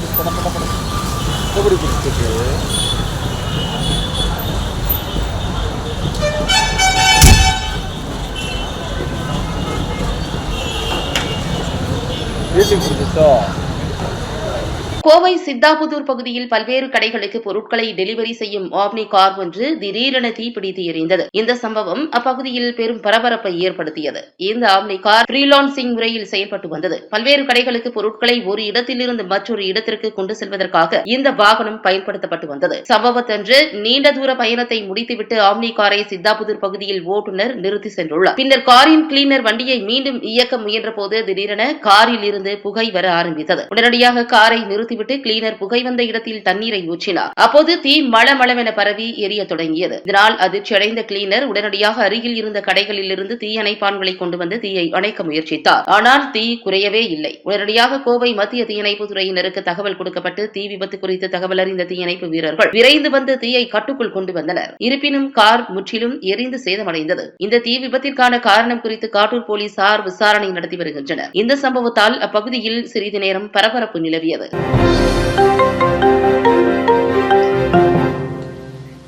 빠져 빠져 빠져 빠져 해버리고 있겠지 일찍 부딪혀 கோவை சித்தாபுதூர் பகுதியில் பல்வேறு கடைகளுக்கு பொருட்களை டெலிவரி செய்யும் ஆப்னி கார் ஒன்று திடீரென தீப்பிடித்து எரிந்தது. இந்த சம்பவம் அப்பகுதியில் பெரும் பரபரப்பை ஏற்படுத்தியது. இந்த ஆப்னி கார் ஃப்ரீலான்சிங் முறையில் செயல்பட்டு வந்தது. பல்வேறு கடைகளுக்கு பொருட்களை ஒரு இடத்திலிருந்து மற்றொரு இடத்திற்கு கொண்டு செல்வதற்காக இந்த வாகனம் பயன்படுத்தப்பட்டு வந்தது. சம்பவத்தன்று நீண்ட தூர பயணத்தை முடித்துவிட்டு ஆம்னி காரை சித்தாபுதூர் பகுதியில் ஓட்டுநர் நிறுத்தி சென்றுள்ளார். பின்னர் காரின் கிளீனர் வண்டியை மீண்டும் இயக்க முயன்றபோது திடீரென காரில் இருந்து புகை வர ஆரம்பித்தது. உடனடியாக காரை நிறுத்திவிட்டு கிளீனர் புகை வந்த இடத்தில் தண்ணீரை ஊற்றினார். அப்போது தீ மளமளவென பரவி எரிய தொடங்கியது. இதனால் அதிர்ச்சியடைந்த கிளீனர் உடனடியாக அருகில் இருந்த கடைகளில் இருந்து தீயணைப்பான்களை கொண்டு வந்து தீயை அணைக்க முயற்சித்தார். ஆனால் தீ குறையவே இல்லை. உடனடியாக கோவை மத்திய தீயணைப்பு துறையினருக்கு தகவல் கொடுக்கப்பட்டு தீ விபத்து குறித்து தகவல் அறிந்த தீயணைப்பு வீரர்கள் விரைந்து வந்து தீயை கட்டுக்குள் கொண்டு வந்தனர். இருப்பினும் கார் முற்றிலும் எரிந்து சேதமடைந்தது. இந்த தீ விபத்திற்கான காரணம் குறித்து காட்டூர் போலீசார் விசாரணை நடத்தி வருகின்றனர். இந்த சம்பவத்தால் அப்பகுதியில் சிறிது நேரம் பரபரப்பு நிலவியது. Música